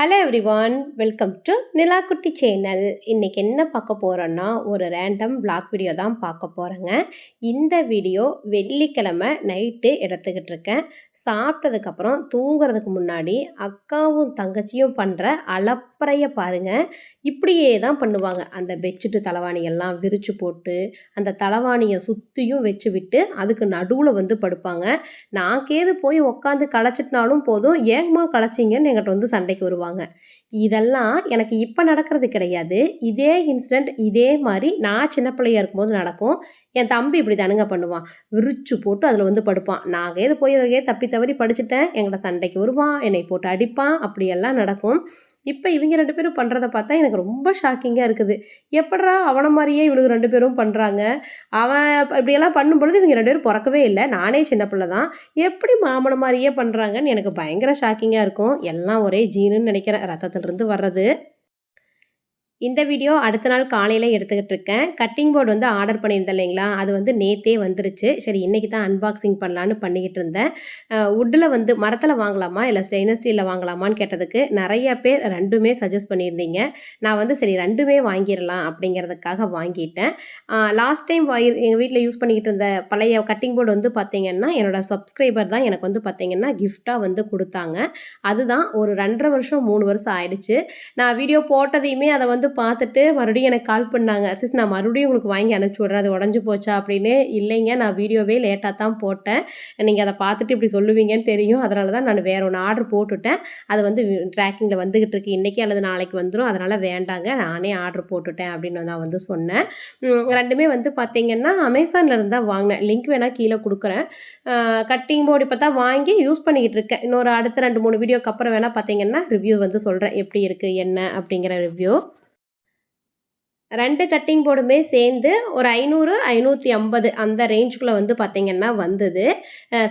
Hello everyone welcome to Nilakutti channel இன்றைக்கி என்ன பார்க்க போகிறோன்னா ஒரு ரேண்டம் பிளாக் வீடியோ தான் பார்க்க போகிறேங்க இந்த வீடியோ வெள்ளிக்கிழமை நைட்டு எடுத்துக்கிட்டு இருக்கேன். சாப்பிட்டதுக்கப்புறம் தூங்குறதுக்கு முன்னாடி அக்காவும் தங்கச்சியும் பண்ணுற அலப்பறையை பாருங்கள் இப்படியே தான் பண்ணுவாங்க. அந்த பெட்ஷீட்டு தலைவாணியெல்லாம் விரித்து போட்டு அந்த தலைவாணியை சுற்றியும் வச்சு விட்டு அதுக்கு நடுவில் வந்து படுப்பாங்க. நான் கேது போய் உக்காந்து களைச்சிட்டினாலும் போதும். ஏங்கம்மா களைச்சிங்கன்னு எங்கிட்ட வந்து சண்டைக்கு வருவாங்க. இதெல்லாம் எனக்கு இப்போ நடக்கிறது கிடையாது. இதே இன்சிடெண்ட் இதே மாதிரி நான் சின்ன பிள்ளையா இருக்கும்போது நடக்கும். என் தம்பி இப்படி தானுங்க பண்ணுவான். விரிச்சு போட்டு அதில் வந்து படுப்பான். நாங்கள் எது போய் தப்பி தவறி படிச்சுட்டேன். எங்களை சண்டைக்கு வருவான். என்னை போட்டு அடிப்பான். அப்படியெல்லாம் நடக்கும். இப்போ இவங்க ரெண்டு பேரும் பண்ணுறத பார்த்தா எனக்கு ரொம்ப ஷாக்கிங்காக இருக்குது. எப்படா அவனை மாதிரியே இவளுக்கு ரெண்டு பேரும் பண்ணுறாங்க அவன் இப்படியெல்லாம் பண்ணும்பொழுது இவங்க ரெண்டு பேரும் பிறக்கவே இல்லை. நானே சின்ன பிள்ளை தான். எப்படி மாமனை மாதிரியே பண்ணுறாங்கன்னு எனக்கு பயங்கர ஷாக்கிங்காக இருக்கும். எல்லாம் ஒரே ஜீனுன்னு நினைக்கிறேன். ரத்தத்திலிருந்து வர்றது. இந்த வீடியோ அடுத்த நாள் காலையில் எடுத்துக்கிட்டு இருக்கேன். கட்டிங் போர்டு வந்து ஆர்டர் பண்ணியிருந்தேன் இல்லைங்களா? அது வந்து நேத்தே வந்துருச்சு. சரி இன்றைக்கி தான் அன்பாக்சிங் பண்ணலான்னு பண்ணிக்கிட்டு இருந்தேன். வுட்டில் வந்து மரத்தில் வாங்கலாமா? இல்லை ஸ்டெயின்லெஸ் ஸ்டீலில் வாங்கலாமான்னு கேட்டதுக்கு நிறைய பேர் ரெண்டுமே சஜஸ்ட் பண்ணியிருந்தீங்க. நான் வந்து சரி ரெண்டுமே வாங்கிடலாம் அப்படிங்கிறதுக்காக வாங்கிட்டேன். லாஸ்ட் டைம் எங்கள் வீட்டில் யூஸ் பண்ணிக்கிட்டு இருந்த பழைய கட்டிங் போர்டு வந்து பார்த்தீங்கன்னா என்னோட சப்ஸ்கிரைபர் தான் எனக்கு வந்து பார்த்தீங்கன்னா கிஃப்டாக வந்து கொடுத்தாங்க. அதுதான் ஒரு ரெண்டரை வருஷம் மூணு வருஷம் ஆயிடுச்சு. நான் வீடியோ போட்டதையுமே அதை வந்து பார்த்துட்டு மறுபடியும் எனக்கு கால் பண்ணாங்க. சிஸ் நான் மறுபடியும் உங்களுக்கு வாங்கி அனுப்பிச்சி விட்றேன். அது உடஞ்சி போச்சா? அப்படின்னு. இல்லைங்க நான் வீடியோவே லேட்டாக தான் போட்டேன். நீங்கள் அதை பார்த்துட்டு இப்படி சொல்லுவீங்கன்னு தெரியும். அதனால தான் நான் வேறு ஒன்று ஆர்டர் போட்டுவிட்டேன் அது வந்து ட்ராக்கிங்கில் வந்துகிட்டு இருக்கு. இன்றைக்கி அல்லது நாளைக்கு வந்துடும் அதனால் வேண்டாங்க. நானே ஆர்டர் போட்டுட்டேன். அப்படின்னு நான் வந்து சொன்னேன். ரெண்டுமே வந்து பார்த்தீங்கன்னா அமேசானில் இருந்து தான் வாங்கினேன். லிங்க் வேணால் கீழே கொடுக்குறேன். கட்டிங் போர்டு இப்போ தான் வாங்கி யூஸ் பண்ணிக்கிட்டு இருக்கேன். இன்னொரு அடுத்த ரெண்டு மூணு வீடியோக்கு அப்புறம் வேணால் பார்த்தீங்கன்னா ரிவ்யூ வந்து சொல்கிறேன் எப்படி இருக்குது என்ன அப்படிங்கிற ரிவ்யூ ரெண்டு கட்டிங் போர்டுமே சேர்ந்து ஒரு ஐநூறு ஐநூற்றி ஐம்பது அந்த ரேஞ்சுக்குள்ளே வந்து பார்த்திங்கன்னா வந்தது.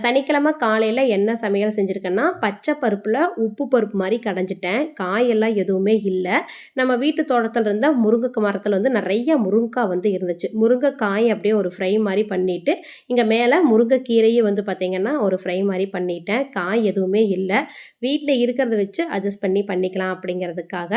சனிக்கிழமை காலையில் என்ன சமையல் செஞ்சுருக்கேன்னா பச்சை பருப்பில் உப்பு பருப்பு மாதிரி கடைஞ்சிட்டேன். காயெல்லாம் எதுவுமே இல்லை. நம்ம வீட்டு தோட்டத்தில் இருந்த முருங்கை மரத்தில் வந்து நிறைய முருங்கைக்காய் வந்து இருந்துச்சு. முருங்கைக்காய் அப்படியே ஒரு ஃப்ரை மாதிரி பண்ணிவிட்டு இங்கே மேலே முருங்கைக்கீரையும் வந்து பார்த்திங்கன்னா ஒரு ஃப்ரை மாதிரி பண்ணிட்டேன். காய் எதுவுமே இல்லை. வீட்டில் இருக்கிறத வச்சு அட்ஜஸ்ட் பண்ணி பண்ணிக்கலாம் அப்படிங்கிறதுக்காக.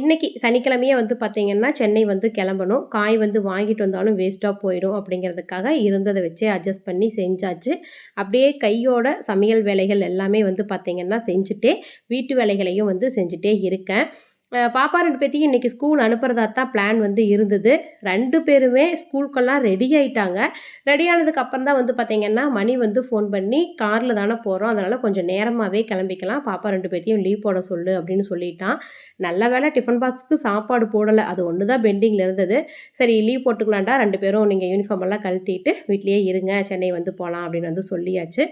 இன்றைக்கி சனிக்கிழமையே வந்து பார்த்திங்கன்னா சென்னை வந்து கிளம்பணும். காய் வந்து வாங்கிட்டு வந்தாலும் வேஸ்ட்டாக போயிடும் அப்படிங்கிறதுக்காக இருந்ததை வச்சே அட்ஜஸ்ட் பண்ணி செஞ்சாச்சு. அப்படியே கையோட சமையல் வேலைகள் எல்லாமே வந்து பார்த்திங்கன்னா செஞ்சுட்டே வீட்டு வேலைகளையும் வந்து செஞ்சுட்டே இருக்கேன். பாப்பா ரெண்டு பேர்த்தையும் இன்றைக்கி ஸ்கூல் அனுப்புகிறதா தான் பிளான் வந்து இருந்தது. ரெண்டு பேருமே ஸ்கூலுக்கெல்லாம் ரெடி ஆகிட்டாங்க ரெடி ஆனதுக்கு அப்புறம் தான் வந்து பார்த்திங்கன்னா மணி வந்து ஃபோன் பண்ணி காரில் தானே போகிறோம் அதனால் கொஞ்சம் நேரமாகவே கிளம்பிக்கலாம். பாப்பா ரெண்டு பேர்த்தையும் லீவ் போட சொல்லு அப்படின்னு சொல்லிட்டான். நல்ல வேளை டிஃபன் பாக்ஸுக்கு சாப்பாடு போடலை. அது ஒன்று தான் பெண்டிங்கில் இருந்தது. சரி லீவ் போட்டுக்கலான்டா ரெண்டு பேரும் நீங்கள் யூனிஃபார்ம் எல்லாம் கழட்டிட்டு வீட்லேயே இருங்க. சென்னை வந்து போகலாம் அப்படின்னு வந்து சொல்லியாச்சு.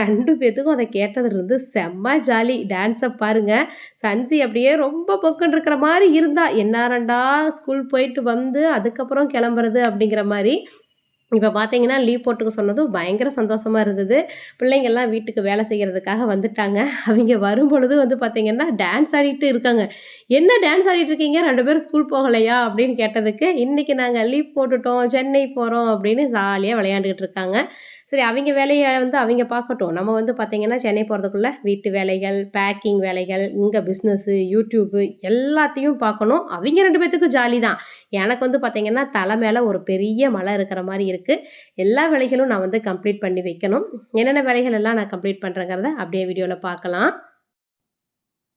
ரெண்டு பேர்த்துக்கும் அதை கேட்டதுலேருந்து செம்ம ஜாலி டான்ஸை பாருங்கள் சன்சி அப்படியே ரொம்ப பொக்குன்னு இருக்கிற மாதிரி இருந்தா என்னாரண்டா ஸ்கூல் போயிட்டு வந்து அதுக்கப்புறம் கிளம்புறது? அப்படிங்கிற மாதிரி. இப்போ பார்த்தீங்கன்னா லீவ் போட்டுக்க சொன்னதும் பயங்கர சந்தோஷமாக இருந்தது. பிள்ளைங்கள்லாம் வீட்டுக்கு வேலை செய்கிறதுக்காக வந்துட்டாங்க. அவங்க வரும்பொழுது வந்து பார்த்தீங்கன்னா டான்ஸ் ஆடிட்டு இருக்காங்க. என்ன டான்ஸ் ஆடிட்டு இருக்கீங்க? ரெண்டு பேரும் ஸ்கூல் போகலையா? அப்படின்னு கேட்டதுக்கு இன்றைக்கி நாங்கள் லீவ் போட்டுட்டோம் சென்னை போகிறோம் அப்படின்னு ஜாலியாக விளையாண்டுக்கிட்டு இருக்காங்க. சரி அவங்க வேலையை வந்து அவங்க பார்க்கட்டும் நம்ம வந்து பார்த்திங்கன்னா சென்னை போகிறதுக்குள்ளே வீட்டு வேலைகள் பேக்கிங் வேலைகள் இங்கே பிஸ்னஸ்ஸு யூடியூப்பு எல்லாத்தையும் பார்க்கணும் அவங்க ரெண்டு பேர்த்துக்கும் ஜாலி தான். எனக்கு வந்து பார்த்திங்கன்னா தலை மேலே ஒரு பெரிய மலை இருக்கிற மாதிரி இருக்குது எல்லா வேலைகளும் நான் வந்து கம்ப்ளீட் பண்ணி வைக்கணும். என்னென்ன வேலைகள் எல்லாம் நான் கம்ப்ளீட் பண்ணுறேங்கிறத அப்படியே வீடியோவில் பார்க்கலாம்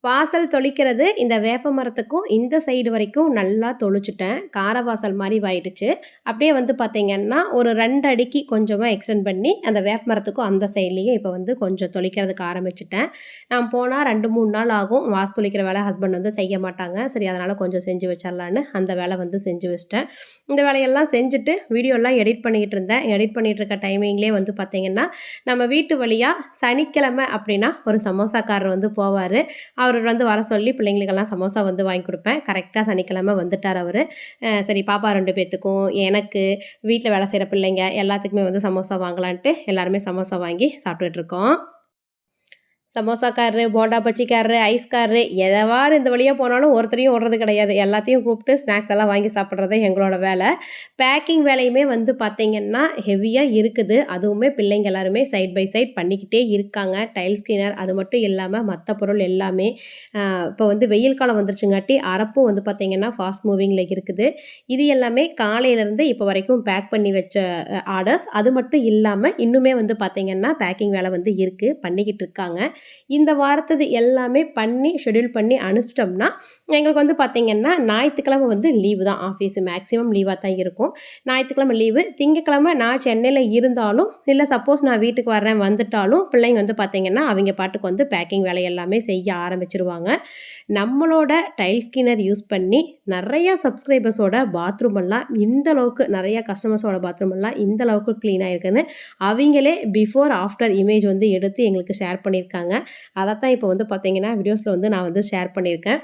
வாசல் தொளிக்கிறது. இந்த வேப்ப மரத்துக்கும் இந்த சைடு வரைக்கும் நல்லா தொளிச்சிட்டேன். கார வாசல் மாதிரி ஆயிடுச்சு அப்படியே வந்து பார்த்தீங்கன்னா ஒரு ரெண்டு அடிக்கு கொஞ்சமாக எக்ஸ்டெண்ட் பண்ணி அந்த வேப்ப மரத்துக்கும் அந்த சைட்லேயும் இப்போ வந்து கொஞ்சம் தொளிக்கிறதுக்கு ஆரம்பிச்சிட்டேன். நான் போனால் ரெண்டு மூணு நாள் ஆகும். வாசல் தொளிக்கிற வேலை ஹஸ்பண்ட் வந்து செய்ய மாட்டாங்க. சரி அதனால் கொஞ்சம் செஞ்சு வச்சிடலான்னு அந்த வேலை வந்து செஞ்சு வச்சிட்டேன். இந்த வேலையெல்லாம் செஞ்சுட்டு வீடியோலாம் எடிட் பண்ணிக்கிட்டு இருந்தேன். எடிட் பண்ணிகிட்டு இருக்க டைமிங்லேயே வந்து பார்த்தீங்கன்னா நம்ம வீட்டு வழியாக சனிக்கிழமை அப்படின்னா ஒரு சமோசாக்காரர் வந்து போவார். அவர் அவர் வந்து வர சொல்லி பிள்ளைங்களுக்கெல்லாம் சமோசா வந்து வாங்கி கொடுப்பேன். கரெக்டாக சனிக்கிழமை வந்துட்டார் அவர். சரி பாப்பா ரெண்டு பேர்த்துக்கும் எனக்கு வீட்டில் வேலை செய்கிற பிள்ளைங்க எல்லாத்துக்குமே வந்து சமோசா வாங்கலான்ட்டு எல்லாருமே சமோசா வாங்கி சாப்பிட்டுட்டு இருக்கோம். சமோசாக்காரரு போண்டா பச்சிக்காரரு ஐஸ்காரரு எதவாறு இந்த வழியாக போனாலும் ஒருத்தரையும் விடுறது கிடையாது. எல்லாத்தையும் கூப்பிட்டு ஸ்நாக்ஸ் எல்லாம் வாங்கி சாப்பிட்றது எங்களோட வேலை. பேக்கிங் வேலையுமே வந்து பார்த்திங்கன்னா ஹெவியாக இருக்குது. அதுவுமே பிள்ளைங்க எல்லாருமே சைட் பை சைட் பண்ணிக்கிட்டே இருக்காங்க. டைல்ஸ் ஸ்கிரீனர் அது மட்டும் இல்லாமல் மற்ற பொருள் எல்லாமே இப்போ வந்து வெயில் காலம் வந்துருச்சுங்காட்டி அரப்பும் வந்து பார்த்திங்கன்னா ஃபாஸ்ட் மூவிங்கில் இருக்குது. இது எல்லாமே காலையிலேருந்து இப்போ வரைக்கும் பேக் பண்ணி வச்ச ஆர்டர்ஸ் அது மட்டும் இல்லாமல் இன்னுமே வந்து பார்த்திங்கன்னா பேக்கிங் வேலை வந்து இருக்குது பண்ணிக்கிட்டு இருக்காங்க. இந்த வாரத்தது எல்லாமே பண்ணி ஷெட்யூல் பண்ணி அனுப்பிச்சிட்டோம்னா எங்களுக்கு வந்து பார்த்திங்கன்னா ஞாயிற்றுக்கிழமை வந்து லீவு தான் ஆஃபீஸு மேக்ஸிமம் லீவாக தான் இருக்கும். ஞாயிற்றுக்கிழமை லீவு திங்கக்கிழமை நான் சென்னையில் இருந்தாலும் இல்லை சப்போஸ் நான் வீட்டுக்கு வர்றேன் வந்துட்டாலும் பிள்ளைங்க வந்து பார்த்திங்கன்னா அவங்க பாட்டுக்கு வந்து பேக்கிங் வேலை எல்லாமே செய்ய ஆரம்பிச்சிருவாங்க. நம்மளோட டைல் ஸ்கின்னர் யூஸ் பண்ணி நிறையா சப்ஸ்கிரைபர்ஸோட பாத்ரூம் எல்லாம் இந்த அளவுக்கு நிறையா கஸ்டமர்ஸோட பாத்ரூம் எல்லாம் இந்த அளவுக்கு க்ளீனாக இருக்குன்னு அவங்களே பிஃபோர் ஆஃப்டர் இமேஜ் வந்து எடுத்து எங்களுக்கு ஷேர் பண்ணியிருக்காங்க. அதை தான் இப்போ வந்து பார்த்தீங்கன்னா வீடியோஸில் வந்து நான் வந்து ஷேர் பண்ணியிருக்கேன்.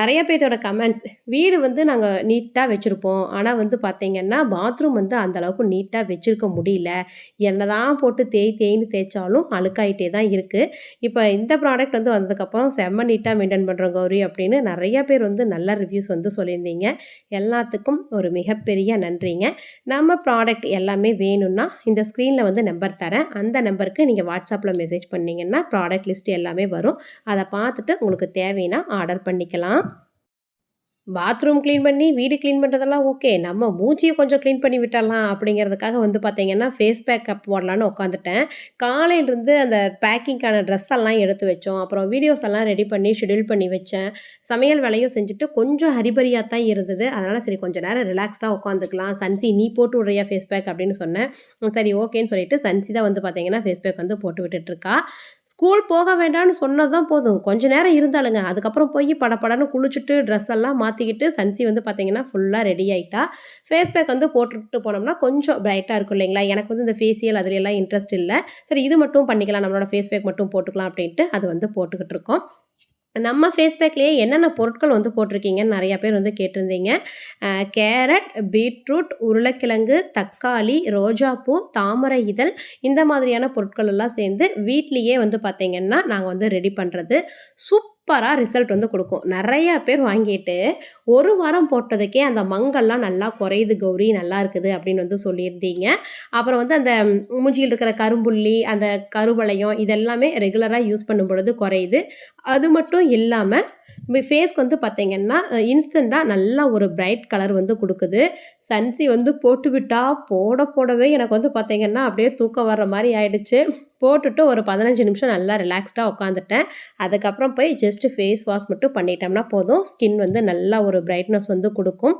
நிறைய பேர்த்தோட கமெண்ட்ஸ் வீடு வந்து நாங்கள் நீட்டாக வச்சுருப்போம். ஆனால் வந்து பார்த்தீங்கன்னா பாத்ரூம் வந்து அந்தளவுக்கு நீட்டாக வச்சுருக்க முடியல. என்ன தான் போட்டு தேய் தேய்ன்னு தேய்ச்சாலும் அழுக்காயிட்டே தான் இருக்குது இப்போ இந்த ப்ராடக்ட் வந்து வந்ததுக்கப்புறம் செம்ம நீட்டாக மெயின்டைன் பண்ணுறோம் கௌரி அப்படின்னு நிறைய பேர் வந்து நல்ல ரிவ்யூஸ் வந்து சொல்லியிருந்தீங்க. எல்லாத்துக்கும் ஒரு மிகப்பெரிய நன்றிங்க. நம்ம ப்ராடக்ட் எல்லாமே வேணும்னா இந்த ஸ்க்ரீனில் வந்து நம்பர் தரேன். அந்த நம்பருக்கு நீங்கள் வாட்ஸ்அப்பில் மெசேஜ் பண்ணிங்கன்னா ப்ராடக்ட் லிஸ்ட் எல்லாமே வரும். அதை பார்த்துட்டு உங்களுக்கு தேவைன்னா ஆர்டர் பண்ணிக்கலாம். பாத்ரூம் க்ளீன் பண்ணி வீடு க்ளீன் பண்ணுறதெல்லாம் ஓகே நம்ம மூச்சியை கொஞ்சம் க்ளீன் பண்ணி விட்டுறலாம் அப்படிங்கிறதுக்காக வந்து பார்த்தீங்கன்னா ஃபேஸ் பேக் அப் போடலான்னு உட்காந்துட்டேன். காலையிலேருந்து அந்த பேக்கிங்க்கான ட்ரெஸ் எல்லாம் எடுத்து வச்சோம். அப்புறம் வீடியோஸ் எல்லாம் ரெடி பண்ணி ஷெட்யூல் பண்ணி வச்சேன். சமையல் வேலையும் செஞ்சுட்டு கொஞ்சம் ஹரிபரியாக தான் இருந்தது. அதனால் சரி கொஞ்சம் நேரம் ரிலாக்ஸ்டாக உட்காந்துக்கலாம். சன்சி நீ போட்டு விடுறியா ஃபேஸ் பேக் அப்படின்னு சொன்னேன். சரி ஓகேன்னு சொல்லிட்டு சன்சி தான் வந்து பார்த்தீங்கன்னா ஃபேஸ் பேக் வந்து போட்டு விட்டுட்ருக்கா ஸ்கூல் போக வேண்டாம்னு சொன்னது தான் போதும். கொஞ்ச நேரம் இருந்தாலுங்க அதுக்கப்புறம் போய் படப்படன்னு குளிச்சுட்டு ட்ரெஸ் எல்லாம் மாற்றிக்கிட்டு சன்சி வந்து பார்த்தீங்கன்னா ஃபுல்லாக ரெடி ஆகிட்டா ஃபேஸ் பேக் வந்து போட்டுட்டு போனோம்னா கொஞ்சம் பிரைட்டாக இருக்கும் இல்லைங்களா? எனக்கு வந்து இந்த ஃபேஷியல் அதுல எல்லாம் இன்ட்ரெஸ்ட் இல்லை. சரி இது மட்டும் பண்ணிக்கலாம். நம்மளோட ஃபேஸ் பேக் மட்டும் போட்டுக்கலாம் அப்படின்ட்டு அது வந்து போட்டுக்கிட்டு இருக்கோம். நம்ம ஃபேஸ் பேக்லேயே என்னென்ன பொருட்கள் வந்து போட்டிருக்கீங்கன்னு நிறையா பேர் வந்து கேட்டிருந்தீங்க. கேரட் பீட்ரூட் உருளைக்கிழங்கு தக்காளி ரோஜாப்பூ தாமரை இதழ் இந்த மாதிரியான பொருட்கள் எல்லாம் சேர்ந்து வீட்லேயே வந்து பார்த்திங்கன்னா நாங்கள் வந்து ரெடி பண்ணுறது சூப் சூப்பராக ரிசல்ட் வந்து கொடுக்கும். நிறையா பேர் வாங்கிட்டு ஒரு வாரம் போட்டதுக்கே அந்த மங்கல்லாம் நல்லா குறையுது கௌரி நல்லா இருக்குது அப்படின்னு வந்து சொல்லியிருந்தீங்க. அப்புறம் வந்து அந்த மூஞ்சியில் இருக்கிற கரும்புள்ளி அந்த கருவளையம் இதெல்லாமே ரெகுலராக யூஸ் பண்ணும் பொழுது குறையுது. அது மட்டும் இல்லாமல் ஃபேஸ்க்கு வந்து பார்த்தீங்கன்னா இன்ஸ்டண்ட்டாக நல்லா ஒரு பிரைட் கலர் வந்து கொடுக்குது. சன்சி வந்து போட்டுவிட்டா போட போடவே எனக்கு வந்து பார்த்தீங்கன்னா அப்படியே தூக்கம் வர்ற மாதிரி ஆயிடுச்சு. போட்டுட்டு ஒரு பதினஞ்சு நிமிஷம் நல்லா ரிலாக்ஸ்டாக உட்காந்துட்டேன் அதுக்கப்புறம் போய் ஜஸ்ட்டு ஃபேஸ் வாஷ் மட்டும் பண்ணிட்டோம்னா போதும். ஸ்கின் வந்து நல்லா ஒரு பிரைட்னஸ் வந்து கொடுக்கும்.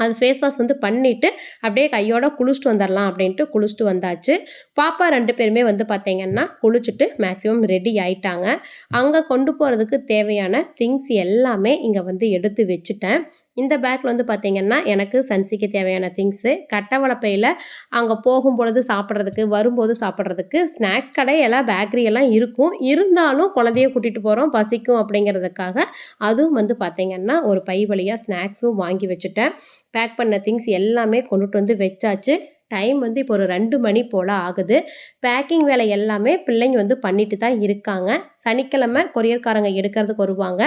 அது ஃபேஸ் வாஷ் வந்து பண்ணிவிட்டு அப்படியே கையோட குளிச்சுட்டு வந்துடலாம் அப்படின்ட்டு குளிச்சுட்டு வந்தாச்சு. பாப்பா ரெண்டு பேருமே வந்து பார்த்தீங்கன்னா குளிச்சுட்டு மேக்ஸிமம் ரெடி ஆயிட்டாங்க. அங்கே கொண்டு போகிறதுக்கு தேவையான திங்ஸ் எல்லாமே இங்கே வந்து எடுத்து வச்சுட்டேன். இந்த பேக்கில் வந்து பார்த்திங்கன்னா எனக்கு சன்சிக்கு தேவையான திங்ஸு கட்டவளப்பையில் அங்கே போகும் பொழுது சாப்பிட்றதுக்கு வரும்போது சாப்பிட்றதுக்கு ஸ்நாக்ஸ் கடை எல்லாம் பேக்கரி எல்லாம் இருக்கும். இருந்தாலும் குழந்தைய கூட்டிகிட்டு போகிறோம் பசிக்கும் அப்படிங்கிறதுக்காக அதுவும் வந்து பார்த்திங்கன்னா ஒரு பை வழியாக ஸ்நாக்ஸும் வாங்கி வச்சுட்டேன். பேக் பண்ண திங்ஸ் எல்லாமே கொண்டுட்டு வந்து வச்சாச்சு. டைம் வந்து இப்போ ஒரு ரெண்டு மணி போல் ஆகுது. பேக்கிங் வேலை எல்லாமே பிள்ளைங்க வந்து பண்ணிட்டு தான் இருக்காங்க. சனிக்கிழமை கொரியர்காரங்க எடுக்கிறதுக்கு வருவாங்க.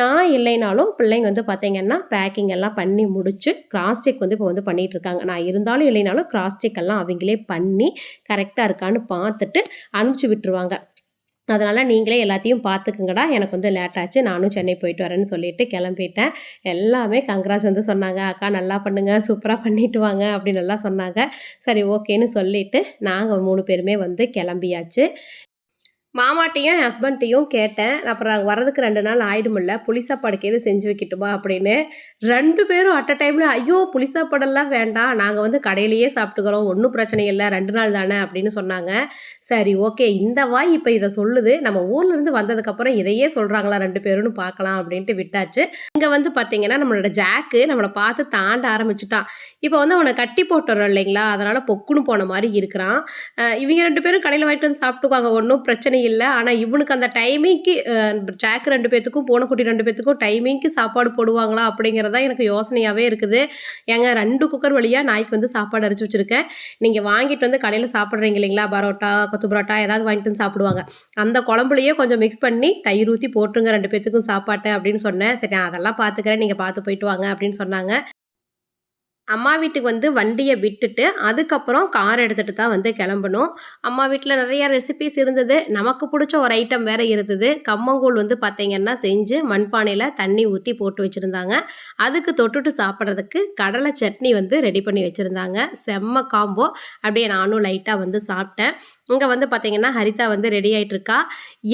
நான் இல்லைனாலும் பிள்ளைங்க வந்து பார்த்தீங்கன்னா பேக்கிங் எல்லாம் பண்ணி முடிச்சு கிராஸ் செக் வந்து இப்போ வந்து பண்ணிட்டு இருக்காங்க. நான் இருந்தாலும் இல்லைனாலும் கிராஸ் செக் எல்லாம் அவங்களே பண்ணி கரெக்டாக இருக்கான்னு பார்த்துட்டு அனுப்பிச்சி விட்டுருவாங்க. அதனால் நீங்களே எல்லாத்தையும் பார்த்துக்குங்கடா எனக்கு வந்து லேட் ஆச்சு. நானும் சென்னை போயிட்டு வரேன்னு சொல்லிட்டு கிளம்பிட்டேன். எல்லாமே கங்க்ராஸ் வந்து சொன்னாங்க அக்கா நல்லா பண்ணுங்க. சூப்பராக பண்ணிட்டு வாங்க. அப்படின்னு எல்லாம் சொன்னாங்க. சரி ஓகேன்னு சொல்லிட்டு நாங்கள் மூணு பேருமே வந்து கிளம்பியாச்சு. மாமாட்டையும் என் ஹஸ்பண்ட்டையும் கேட்டேன். அப்புறம் வர்றதுக்கு வரதுக்கு ரெண்டு நாள் ஆயிடுமில்ல புளி சாப்பாடுக்கு எது செஞ்சு வைக்கட்டுமா அப்படின்னு ரெண்டு பேரும் அட் அ டைமில் ஐயோ புளி சாப்பாடெல்லாம் வேண்டாம் நாங்கள் வந்து கடையிலேயே சாப்பிட்டுக்கிறோம் ஒன்றும் பிரச்சனை இல்லை ரெண்டு நாள் தானே அப்படின்னு சொன்னாங்க. சரி ஓகே இந்த வாய் இப்போ இதை சொல்லுது. நம்ம ஊர்லேருந்து வந்ததுக்கப்புறம் இதையே சொல்கிறாங்களா ரெண்டு பேரும்னு பார்க்கலாம் அப்படின்ட்டு விட்டாச்சு. இங்கே வந்து பார்த்தீங்கன்னா நம்மளோட ஜாக்கு நம்மளை பார்த்து தாண்ட ஆரம்பிச்சிட்டான். இப்போ வந்து அவனை கட்டி போட்டுறோம் இல்லைங்களா? அதனால் பொக்குன்னு போன மாதிரி இருக்கிறான். இவங்க ரெண்டு பேரும் கடையில் வாங்கிட்டு வந்து சாப்பிட்டுக்குவாங்க ஒன்றும் பிரச்சனை இல்லை. ஆனால் இவனுக்கு அந்த டைமிங்க்கு ஜாக்கு ரெண்டு பேர்த்துக்கும் பூனைக்குட்டி ரெண்டு பேர்த்துக்கும் டைமிங்க்கு சாப்பாடு போடுவாங்களா அப்படிங்கிற அப்படிங்கிறது தான் எனக்கு யோசனையாகவே இருக்குது. ஏங்க ரெண்டு குக்கர் வழியாக நாய்க்கு வந்து சாப்பாடு அரைச்சி வச்சுருக்கேன். நீங்கள் வாங்கிட்டு வந்து கடையில் சாப்பிட்றீங்க இல்லைங்களா? பரோட்டா கொத்து பரோட்டா ஏதாவது வாங்கிட்டு வந்து சாப்பிடுவாங்க. அந்த குழம்புலையே கொஞ்சம் மிக்ஸ் பண்ணி தயிர் ஊற்றி போட்டுருங்க ரெண்டு பேத்துக்கும் சாப்பாட்டை அப்படின்னு சொன்னேன். சரி நான் அதெல்லாம் பார்த்துக்கிறேன் நீங்கள் பார்த்து போயிட்டு வாங்க அப்படின்னு சொன்னாங்க. அம்மா வீட்டுக்கு வந்து வண்டியை விட்டுட்டு அதுக்கப்புறம் கார் எடுத்துகிட்டு தான் வந்து கிளம்பணும். அம்மா வீட்டில் நிறைய ரெசிபிஸ் இருந்தது. நமக்கு பிடிச்ச ஒரு ஐட்டம் வேறு இருந்தது. கம்மங்கூழ் வந்து பார்த்திங்கன்னா செஞ்சு மண்பானையில் தண்ணி ஊற்றி போட்டு வச்சுருந்தாங்க. அதுக்கு தொட்டுட்டு சாப்பிட்றதுக்கு கடலை சட்னி வந்து ரெடி பண்ணி வச்சுருந்தாங்க. செம்ம காம்போ அப்படியே நானும் லைட்டாக வந்து சாப்பிட்டேன். இங்கே வந்து பார்த்திங்கன்னா ஹரிதா வந்து ரெடி ஆயிட்டு இருக்கா.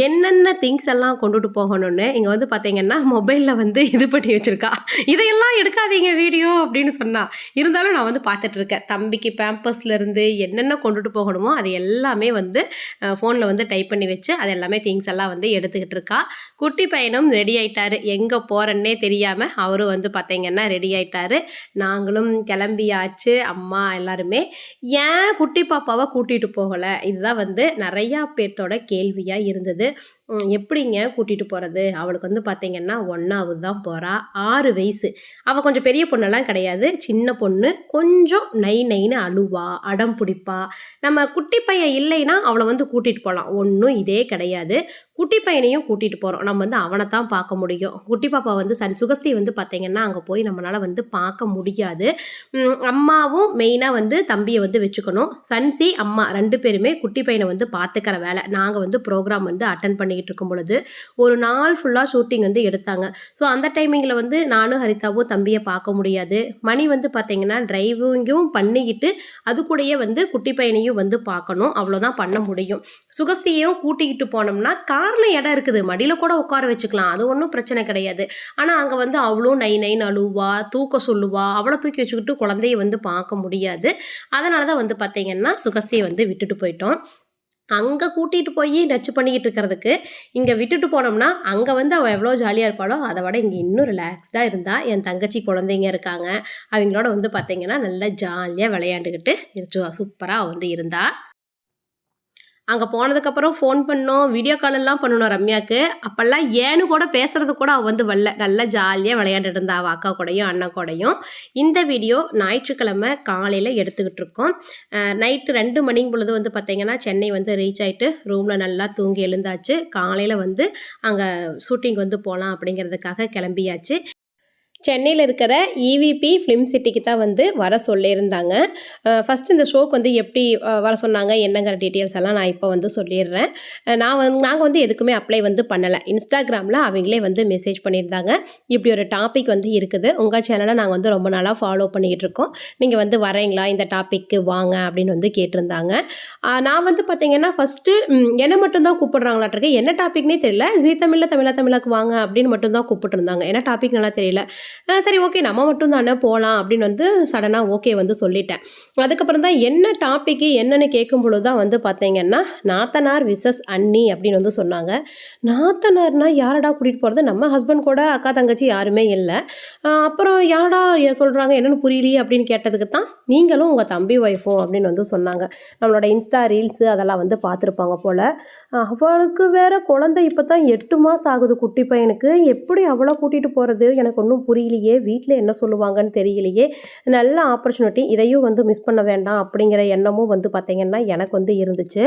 என்னென்ன திங்ஸ் எல்லாம் கொண்டுட்டு போகணும்னு இங்கே வந்து பார்த்திங்கன்னா மொபைலில் வந்து இது பண்ணி வச்சுருக்கா. இதையெல்லாம் எடுக்காதீங்க வீடியோ அப்படின்னு சொன்னால் இருந்தாலும் நான் வந்து பார்த்துட்டு இருக்கேன் தம்பிக்கு பேம்பர்ஸ்லேருந்து என்னென்ன கொண்டுட்டு போகணுமோ அது எல்லாமே வந்து ஃபோனில் வந்து டைப் பண்ணி வச்சு அது எல்லாமே திங்ஸ் எல்லாம் வந்து எடுத்துக்கிட்டு இருக்கா. குட்டி பையனும் ரெடி ஆயிட்டாரு. எங்கே போகிறேன்னே தெரியாமல் அவரும் வந்து பார்த்தீங்கன்னா ரெடி ஆயிட்டாரு. நாங்களும் கிளம்பியாச்சு அம்மா எல்லாருமே. ஏன் குட்டி பாப்பாவை கூட்டிகிட்டு போகலை? இதுதான் வந்து நிறையா பேர்த்தோட கேள்வியாக இருந்தது. எப்படிங்க கூட்டிகிட்டு போகிறது அவளுக்கு வந்து பார்த்தீங்கன்னா ஒன்றாவது தான் போகிறா ஆறு வயசு. அவள் கொஞ்சம் பெரிய பொண்ணெல்லாம் கிடையாது. சின்ன பொண்ணு. கொஞ்சம் நை நைன்னு அழுவா அடம் பிடிப்பா. நம்ம குட்டி பையன் இல்லைன்னா அவளை வந்து கூட்டிகிட்டு போகலாம் ஒன்றும் இதே கிடையாது. குட்டி பையனையும் கூட்டிகிட்டு போகிறோம் நம்ம வந்து அவனை தான் பார்க்க முடியும். குட்டி பாப்பா வந்து சன் சுகஸ்தி வந்து பார்த்தீங்கன்னா அங்கே போய் நம்மளால் வந்து பார்க்க முடியாது. அம்மாவும் மெயினாக வந்து தம்பியை வந்து வச்சுக்கணும். சன்சி அம்மா ரெண்டு பேருமே குட்டி பையனை வந்து பார்த்துக்கிற வேலை. நாங்கள் வந்து ப்ரோக்ராம் வந்து அட்டன் பண்ணிக்கிட்டு இருக்கும் பொழுது ஒரு நாள் ஃபுல்லாக ஷூட்டிங் வந்து எடுத்தாங்க. ஸோ அந்த டைமிங்கில் வந்து நானும் ஹரிதாவும் தம்பியை பார்க்க முடியாது. மணி வந்து பார்த்தீங்கன்னா டிரைவிங்கும் பண்ணிக்கிட்டு அது கூடயே வந்து குட்டி பையனையும் வந்து பார்க்கணும். அவ்வளோதான் பண்ண முடியும். சுகஸ்தியையும் கூட்டிக்கிட்டு போனோம்னா காரில் இடம் இருக்குது. மடியில் கூட உட்கார வச்சுக்கலாம். அது ஒன்றும் பிரச்சனை கிடையாது. ஆனால் அங்கே வந்து அவ்வளோ நை நைன் அழுவா தூக்க சொல்லுவா. அவ்வளோ தூக்கி வச்சுக்கிட்டு குழந்தைய வந்து பார்க்க முடியாது. அதனால தான் வந்து பார்த்தீங்கன்னா சுகஸ்தியை வந்து விட்டுட்டு போயிட்டோம். அங்கே கூட்டிகிட்டு போய் நச்சு பண்ணிக்கிட்டு இருக்கிறதுக்கு இங்கே விட்டுட்டு போனோம்னா அங்கே வந்து அவள் எவ்வளோ ஜாலியாக இருப்பாளோ அதை விட இங்கே இன்னும் ரிலாக்ஸ்டாக இருந்தால் என் தங்கச்சி குழந்தைங்க இருக்காங்க. அவங்களோட வந்து பார்த்திங்கன்னா நல்லா ஜாலியாக விளையாண்டுக்கிட்டு சூப்பராக வந்து இருந்தா. அங்கே போனதுக்கப்புறம் ஃபோன் பண்ணோம். வீடியோ காலெல்லாம் பண்ணணும் ரம்யாவுக்கு அப்போல்லாம் ஏன்னு கூட பேசுறது கூட அவள் வந்து வரல. நல்லா ஜாலியாக விளையாண்டுட்டு இருந்தா. அவள் அக்கா கூடயும் அண்ணா கூடயும். இந்த வீடியோ ஞாயிற்றுக்கிழமை காலையில் எடுத்துக்கிட்டு இருக்கோம். நைட்டு ரெண்டு மணிக்கு பொழுது வந்து பார்த்தீங்கன்னா சென்னை வந்து ரீச் ஆகிட்டு ரூமில் நல்லா தூங்கி எழுந்தாச்சு. காலையில் வந்து அங்கே ஷூட்டிங் வந்து போகலாம் அப்படிங்கிறதுக்காக கிளம்பியாச்சு. சென்னையில் இருக்கிற இவிபி ஃபிலிம் சிட்டிக்கு தான் வந்து வர சொல்லியிருந்தாங்க. ஃபஸ்ட் இந்த ஷோக்கு வந்து எப்படி வர சொன்னாங்க என்னங்கிற டீட்டெயில்ஸ் எல்லாம் நான் இப்போ வந்து சொல்லிடுறேன். நான் வந்து நாங்கள் வந்து எதுக்குமே அப்ளை வந்து பண்ணலை. இன்ஸ்டாகிராமில் அவங்களே வந்து மெசேஜ் பண்ணியிருந்தாங்க. இப்படி ஒரு டாபிக் வந்து இருக்குது. உங்கள் சேனலை நாங்கள் வந்து ரொம்ப நாளாக ஃபாலோ பண்ணிக்கிட்டு இருக்கோம். நீங்கள் வந்து வரீங்களா? இந்த டாப்பிக்கு வாங்க அப்படின்னு வந்து கேட்டிருந்தாங்க. நான் வந்து பார்த்தீங்கன்னா ஃபஸ்ட்டு என்னை மட்டும்தான் கூப்பிடுறாங்களாட்டிருக்கு என்ன டாபிக்னே தெரியல. ஜீ தமிழில் தமிழா தமிழாக்கு வாங்க அப்படின்னு மட்டும்தான் கூப்பிட்டுருந்தாங்க. என்ன டாபிக் நல்லா தெரியல. சரி ஓகே நம்ம மட்டும் தானே போகலாம் அப்படின்னு வந்து சடனாக ஓகே வந்து சொல்லிட்டேன். அதுக்கப்புறம் தான் என்ன டாப்பிக்கு என்னென்னு கேட்கும் பொழுது தான் வந்து பார்த்தீங்கன்னா நாத்தனார் விசஸ் அண்ணி அப்படின்னு வந்து சொன்னாங்க. நாத்தனார்னா யாரடா கூட்டிகிட்டு போகிறது நம்ம ஹஸ்பண்ட் கூட அக்கா தங்கச்சி யாருமே இல்லை. அப்புறம் யாரடா சொல்கிறாங்க என்னென்னு புரியலையே அப்படின்னு கேட்டதுக்கு தான் நீங்களும் உங்கள் தம்பி ஒய்ஃபோ அப்படின்னு வந்து சொன்னாங்க. நம்மளோட இன்ஸ்டா ரீல்ஸு அதெல்லாம் வந்து பார்த்துருப்பாங்க போல். அவளுக்கு வேற குழந்தை இப்போ தான் எட்டு மாதம் ஆகுது குட்டி பையனுக்கு. எப்படி அவளை கூட்டிகிட்டு போகிறது எனக்கு ஒன்றும் புரியலையே வீட்டில் என்ன சொல்லுவாங்கன்னு தெரியலையே நல்ல ஆப்பர்ச்சுனிட்டி இதையும் வந்து மிஸ் பண்ண வேண்டாம் அப்படிங்கிற எண்ணமும் வந்து பார்த்திங்கன்னா எனக்கு வந்து இருந்துச்சு.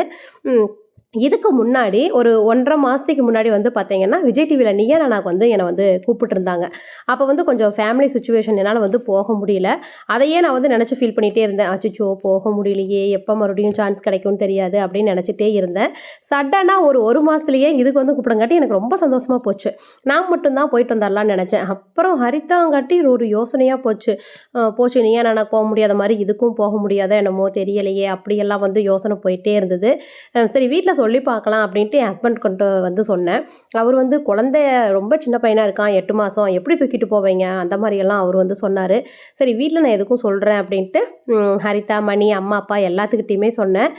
இதுக்கு முன்னாடி ஒரு ஒன்றரை மாதத்துக்கு முன்னாடி வந்து பார்த்தீங்கன்னா விஜய் டிவியில் நீயா நானாக்கு வந்து என்னை வந்து கூப்பிட்டுருந்தாங்க. அப்போ வந்து கொஞ்சம் ஃபேமிலி சுச்சுவேஷன் என்னால் வந்து போக முடியல. அதையே நான் வந்து நினச்சி ஃபீல் பண்ணிகிட்டே இருந்தேன். அச்சோ போக முடியலையே எப்போ மறுபடியும் சான்ஸ் கிடைக்கும்னு தெரியாது அப்படின்னு நினச்சிட்டே இருந்தேன். சடனாக ஒரு ஒரு மாதத்துலேயே இதுக்கு வந்து கூப்பிடங்காட்டி எனக்கு ரொம்ப சந்தோஷமாக போச்சு. நான் மட்டும்தான் போயிட்டு வந்துடலாம்னு நினச்சேன். அப்புறம் ஹரிதாங்காட்டி ஒரு யோசனையாக போச்சு. போச்சு நீயா நானாக்கு போக முடியாத மாதிரி இதுக்கும் போக முடியாத என்னமோ தெரியலையே அப்படியெல்லாம் வந்து யோசனை போயிட்டே இருந்தது. சரி வீட்டில் சொல்லி பார்க்கலாம் அப்படின்ட்டு என் ஹஸ்பண்ட் கொண்டு வந்து சொன்னேன். அவர் வந்து குழந்தைய ரொம்ப சின்ன பையனாக இருக்கான் எட்டு மாதம் எப்படி தூக்கிட்டு போவீங்க? அந்த மாதிரியெல்லாம் அவர் வந்து சொன்னார். சரி வீட்டில் நான் எதுக்கும் சொல்கிறேன் அப்படின்ட்டு ஹரிதா மணி அம்மா அப்பா எல்லாத்துக்கிட்டேயுமே சொன்னேன்.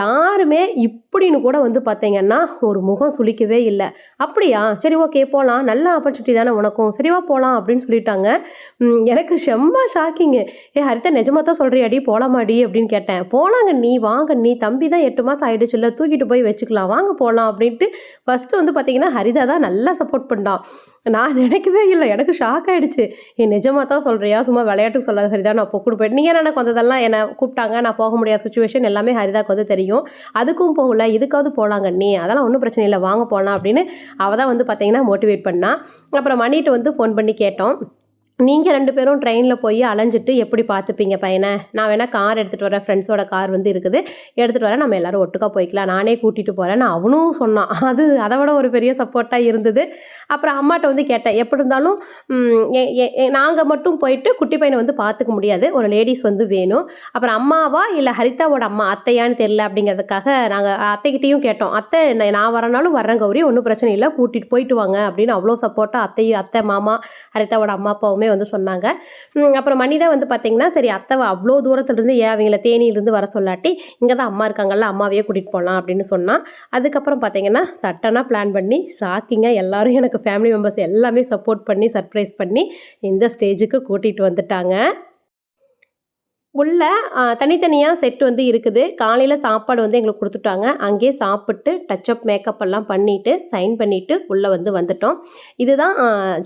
யாருமே அப்படின்னு கூட வந்து பார்த்தீங்கன்னா ஒரு முகம் சுளிக்கவே இல்லை. அப்படியா? சரி ஓகே போகலாம் நல்ல ஆப்பர்ச்சுனிட்டி தானே உனக்கும். சரிவா போகலாம் அப்படின்னு சொல்லிட்டாங்க. எனக்கு செம்ம ஷாக்கிங்கு ஏ ஹரிதா நிஜமாக தான் சொல்கிறியாடி போகலாமாடி அப்படின்னு கேட்டேன். போகலாங்க நீ வாங்க நீ. தம்பி தான் எட்டு மாதம் ஆகிடுச்சுல்ல தூக்கிட்டு போய் போய் வச்சுக்கலாம். வாங்க போகலாம் அப்படின்ட்டு ஃபஸ்ட்டு வந்து பார்த்தீங்கன்னா ஹரிதா தான் நல்லா சப்போர்ட் பண்ணான் நான் நினைக்கவே இல்லை. எனக்கு ஷாக் ஆகிடுச்சு என் நிஜமாக தான் சொல்கிறியா சும்மா விளையாட்டுக்கு சொல்லாத ஹரிதா. நான் பொக்குடு போயிட்டு நீங்கள் எனக்கு வந்ததெல்லாம் என்னை கூப்பிட்டாங்க. நான் போக முடியாத சுச்சுவேஷன் எல்லாமே ஹரிதாக்கு வந்து தெரியும். அதுக்கும் போகல. இதுக்காவது போகலாங்க நீ அதெல்லாம் ஒன்றும் பிரச்சனை இல்லை வாங்க போகலாம் அப்படின்னு அவள் தான் வந்து பார்த்தீங்கன்னா மோட்டிவேட் பண்ணா. அப்புறம் மணிகிட்ட வந்து ஃபோன் பண்ணி கேட்டோம். நீங்கள் ரெண்டு பேரும் ட்ரெயினில் போய் அலைஞ்சிட்டு எப்படி பார்த்துப்பீங்க பையனை? நான் வேணால் கார் எடுத்துகிட்டு வரேன். ஃப்ரெண்ட்ஸோட கார் வந்து இருக்குது. எடுத்துகிட்டு வரேன். நம்ம எல்லாரும் ஒட்டுக்கா போய்க்கலாம். நானே கூட்டிகிட்டு போகிறேன் நான் அவனும் சொன்னான். அது அதை விட ஒரு பெரிய சப்போர்ட்டாக இருந்தது. அப்புறம் அம்மாட்ட வந்து கேட்டேன். எப்படி இருந்தாலும் நாங்கள் மட்டும் போயிட்டு குட்டி பையனை வந்து பார்த்துக்க முடியாது. ஒரு லேடிஸ் வந்து வேணும். அப்புறம் அம்மாவா இல்லை ஹரிதாவோட அம்மா அத்தையான்னு தெரில அப்படிங்கிறதுக்காக நாங்கள் அத்தைக்கிட்டேயும் கேட்டோம். அத்தை நான் வரனாலும் வர்றேன் கௌரி. ஒன்றும் பிரச்சனை இல்லை. கூட்டிகிட்டு போயிட்டு வாங்க அப்படின்னு அவ்வளோ சப்போர்ட்டாக அத்தையும் அத்தை மாமா ஹரிதாவோட அம்மா அப்பாவுமே வந்து சொன்னாங்க. அப்புறம் மணிதா வந்து பார்த்தீங்கன்னா சரி அத்தை அவ்வளோ தூரத்துலேருந்து ஏன் அவங்கள தேனியிலேருந்து வர சொல்லாட்டி இங்கே தான் அம்மா இருக்காங்கல்ல அம்மாவையே கூட்டிகிட்டு போகலாம் அப்படின்னு சொன்னான் அதுக்கப்புறம் பார்த்தீங்கன்னா சட்டனாக பிளான் பண்ணி ஷாக்கிங்காக எல்லாரும் எனக்கு ஃபேமிலி மெம்பர்ஸ் எல்லாமே சப்போர்ட் பண்ணி சர்ப்ரைஸ் பண்ணி இந்த ஸ்டேஜுக்கு கூட்டிகிட்டு வந்துட்டாங்க. உள்ள தனித்தனியாக செட் வந்து இருக்குது. காலையில் சாப்பாடு வந்து எங்களுக்கு கொடுத்துட்டாங்க. அங்கேயே சாப்பிட்டு டச்சப் மேக்கப் எல்லாம் பண்ணிவிட்டு சைன் பண்ணிவிட்டு உள்ளே வந்து வந்துட்டோம். இதுதான்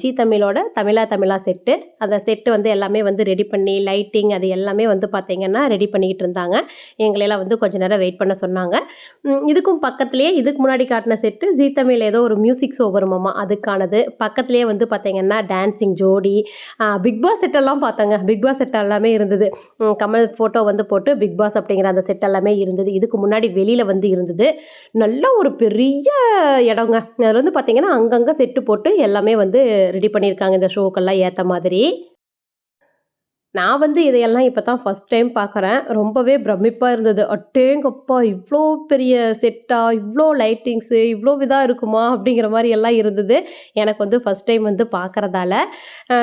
ஜி தமிழோட தமிழா தமிழா செட்டு அந்த செட்டு வந்து எல்லாமே வந்து ரெடி பண்ணி லைட்டிங் அது எல்லாமே வந்து பார்த்திங்கன்னா ரெடி பண்ணிக்கிட்டு இருந்தாங்க. எங்களையெல்லாம் வந்து கொஞ்ச நேரம் வெயிட் பண்ண சொன்னாங்க. இதுக்கும் பக்கத்துலேயே இதுக்கு முன்னாடி காட்டின செட்டு ஜி தமிழ் ஏதோ ஒரு மியூசிக் ஷோ வருமாமா அதுக்கானது. பக்கத்துலேயே வந்து பார்த்திங்கன்னா டான்சிங் ஜோடி பிக் பாஸ் செட்டெல்லாம் பார்த்தாங்க. பிக் பாஸ் செட் எல்லாமே இருந்தது. கமல் ஃபோட்டோ வந்து போட்டு பிக் பாஸ் அப்படிங்கிற அந்த செட் எல்லாமே இருந்தது. இதுக்கு முன்னாடி வெளியில் வந்து இருந்தது. நல்ல ஒரு பெரிய இடங்க. அதில் வந்து பார்த்திங்கன்னா அங்கங்கே செட்டு போட்டு எல்லாமே வந்து ரெடி பண்ணியிருக்காங்க. இந்த ஷோக்கெல்லாம் ஏற்ற மாதிரி. நான் வந்து இதையெல்லாம் இப்போ தான் ஃபஸ்ட் டைம் பார்க்குறேன். ரொம்பவே பிரமிப்பாக இருந்தது. அட்டேங்கப்பா இவ்வளோ பெரிய செட்டாக இவ்வளோ லைட்டிங்ஸு இவ்வளோ இதாக இருக்குமா அப்படிங்கிற மாதிரி எல்லாம் இருந்தது. எனக்கு வந்து ஃபஸ்ட் டைம் வந்து பார்க்குறதால.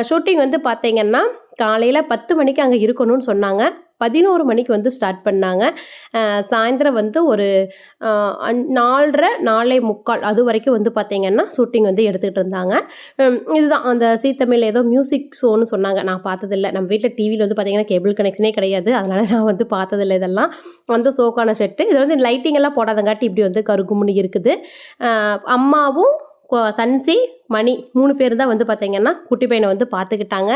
ஷூட்டிங் வந்து பார்த்தீங்கன்னா காலையில் பத்து மணிக்கு அங்கே இருக்கணும்னு சொன்னாங்க. பதினோரு மணிக்கு வந்து ஸ்டார்ட் பண்ணாங்க. சாயந்தரம் வந்து ஒரு நாலரை நாலே முக்கால் அது வரைக்கும் வந்து பார்த்தீங்கன்னா ஷூட்டிங் வந்து எடுத்துக்கிட்டு இருந்தாங்க. இதுதான். அந்த சீத்தமிழ் ஏதோ மியூசிக் ஷோன்னு சொன்னாங்க. நான் பார்த்ததில்ல. நம்ம வீட்டில் டிவியில் வந்து பார்த்தீங்கன்னா கேபிள் கனெக்ஷனே கிடையாது. அதனால் நான் வந்து பார்த்ததில்ல இதெல்லாம். அந்த ஷோக்கான செட்டு இது வந்து லைட்டிங் எல்லாம் போடாதங்காட்டி இப்படி வந்து கருகுமுனி இருக்குது. அம்மாவும் சன்சி மணி மூணு பேர் தான் வந்து பார்த்தீங்கன்னா குட்டி பையனை வந்து பார்த்துக்கிட்டாங்க.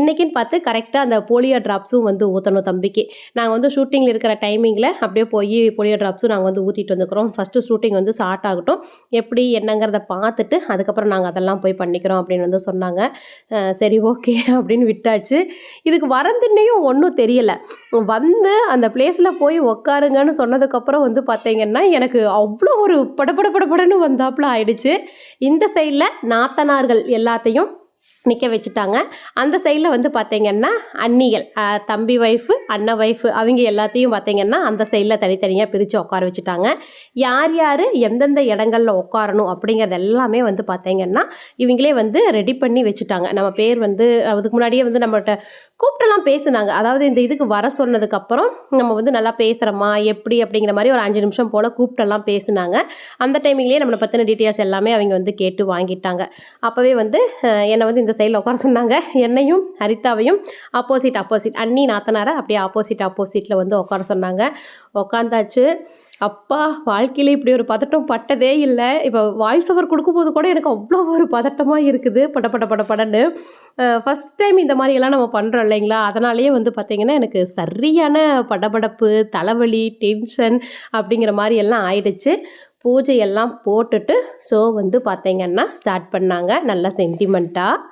இன்றைக்கின்னு பார்த்து கரெக்டாக அந்த போலியோ ட்ராப்ஸும் வந்து ஊற்றணும் தம்பிக்கு. நாங்கள் வந்து ஷூட்டிங்கில் இருக்கிற டைமிங்கில் அப்படியே போய் போலியோ ட்ராப்ஸும் நாங்கள் வந்து ஊற்றிட்டு வந்துக்கிறோம். ஃபஸ்ட்டு ஷூட்டிங் வந்து ஸ்டார்ட் ஆகட்டும். எப்படி என்னங்கிறத பார்த்துட்டு அதுக்கப்புறம் நாங்கள் அதெல்லாம் போய் பண்ணிக்கிறோம் அப்படின்னு வந்து சொன்னாங்க. சரி ஓகே அப்படின்னு விட்டாச்சு. இதுக்கு வரந்துன்னையும் ஒன்றும் தெரியலை. வந்து அந்த பிளேஸில் போய் உக்காருங்கன்னு சொன்னதுக்கப்புறம் வந்து பார்த்தீங்கன்னா எனக்கு அவ்வளோ ஒரு படபட படப்படன்னு வந்தாப்புல ஆயிடுச்சு. இந்த சைடில் நாத்தனார்கள் எல்லாத்தையும் நிற்க வச்சுட்டாங்க. அந்த சைடில் வந்து பார்த்தீங்கன்னா அண்ணிகள் தம்பி ஒய்ஃபு அண்ணன் ஒய்ஃபு அவங்க எல்லாத்தையும் பார்த்தீங்கன்னா அந்த சைடில் தனித்தனியாக பிரித்து உட்கார வச்சுட்டாங்க. யார் யார் எந்தெந்த இடங்கள்ல உட்காரணும் அப்படிங்கிறது எல்லாமே வந்து பார்த்தீங்கன்னா இவங்களே வந்து ரெடி பண்ணி வச்சுட்டாங்க. நம்ம பேர் வந்து அதுக்கு முன்னாடியே வந்து நம்மகிட்ட கூப்பிட்டெல்லாம் பேசுனாங்க. அதாவது இந்த இதுக்கு வர சொன்னதுக்கப்புறம் நம்ம வந்து நல்லா பேசுகிறோமா எப்படி அப்படிங்கிற மாதிரி ஒரு அஞ்சு நிமிஷம் போல் கூப்பிட்டெல்லாம் பேசுனாங்க. அந்த டைமிங்லேயே நம்மளை பற்றின டீட்டெயில்ஸ் எல்லாமே அவங்க வந்து கேட்டு வாங்கிட்டாங்க. அப்போவே வந்து என்னை வந்து இந்த சைடில் உட்கார சொன்னாங்க. என்னையும் ஹரிதாவையும் ஆப்போசிட் ஆப்போசிட் அண்ணி நாத்தனாரை அப்படியே ஆப்போசிட் ஆப்போசிட்டில் வந்து உட்கார சொன்னாங்க. உட்காந்தாச்சு அப்பா வாழ்க்கையில் இப்படி ஒரு பதட்டம் பட்டதே இல்லை. இப்போ வாய்ஸ் ஓவர் கொடுக்கும்போது கூட எனக்கு அவ்வளோ ஒரு பதட்டமாக இருக்குது. பட பட பட படன்னு. ஃபஸ்ட் டைம் இந்த மாதிரியெல்லாம் நம்ம பண்ணுறோம் இல்லைங்களா? அதனாலேயே வந்து பார்த்திங்கன்னா எனக்கு சரியான படபடப்பு தலைவலி டென்ஷன் அப்படிங்கிற மாதிரி எல்லாம் ஆயிடுச்சு. பூஜை எல்லாம் போட்டுட்டு ஷோ வந்து பார்த்தீங்கன்னா ஸ்டார்ட் பண்ணாங்க. நல்லா சென்டிமெண்ட்டாக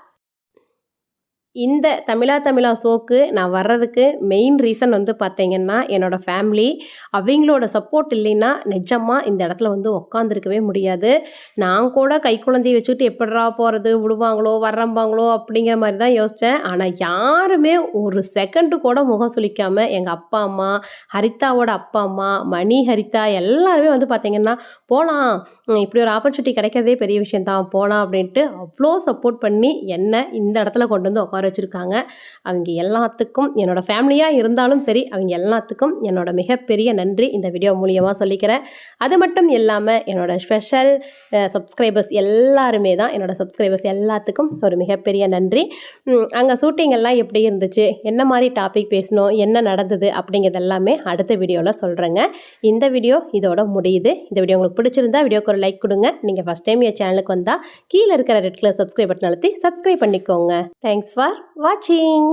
இந்த தமிழா தமிழா ஷோக்கு நான் வர்றதுக்கு மெயின் ரீசன் வந்து பார்த்தீங்கன்னா என்னோடய ஃபேமிலி அவங்களோட சப்போர்ட் இல்லைன்னா நிஜமாக இந்த இடத்துல வந்து உக்காந்துருக்கவே முடியாது. நான் கூட கை குழந்தைய வச்சுக்கிட்டு எப்படிரா போகிறது விடுவாங்களோ வர்றம்பாங்களோ அப்படிங்கிற மாதிரி தான் யோசித்தேன் ஆனால் யாருமே ஒரு செகண்டு கூட முகம் சுளிக்காமல் எங்கள் அப்பா அம்மா ஹரிதாவோட அப்பா அம்மா மணி ஹரிதா எல்லாருமே வந்து பார்த்திங்கன்னா போகலாம் இப்படி ஒரு ஆப்பர்ச்சுனிட்டி கிடைக்கிறதே பெரிய விஷயம் தான். போகலாம் அப்படின்ட்டு அவ்வளோ சப்போர்ட் பண்ணி என்னை இந்த இடத்துல கொண்டு வந்து உட்கார வச்சுருக்காங்க. அவங்க எல்லாத்துக்கும் என்னோடய ஃபேமிலியாக இருந்தாலும் சரி அவங்க எல்லாத்துக்கும் என்னோட மிகப்பெரிய நன்றி. இந்த வீடியோ மூலியமாக சொல்லிக்கிறேன். அது மட்டும் இல்லாமல் என்னோடய ஸ்பெஷல் சப்ஸ்கிரைபர்ஸ் எல்லாருமே தான் என்னோட சப்ஸ்கிரைபர்ஸ் எல்லாத்துக்கும் ஒரு மிகப்பெரிய நன்றி. அங்கே ஷூட்டிங் எல்லாம் எப்படி இருந்துச்சு? என்ன மாதிரி டாபிக் பேசணும் என்ன நடந்தது? அப்படிங்கிறது எல்லாமே அடுத்த வீடியோவில் சொல்கிறேங்க இந்த வீடியோ இதோட முடியுது. இந்த வீடியோ உங்களுக்கு பிடிச்சிருந்தா வீடியோக்கு ஒரு லைக் கொடுங்க. நீங்கள் ஃபஸ்ட் டைம் என் சேனலுக்கு வந்தால் கீழே இருக்கிற ரெட் கலர் சப்ஸ்கிரைப் பட்டன் அழுத்தி சப்ஸ்கிரைப் பண்ணிக்கோங்க. தேங்க்ஸ் ஃபார் வாட்சிங்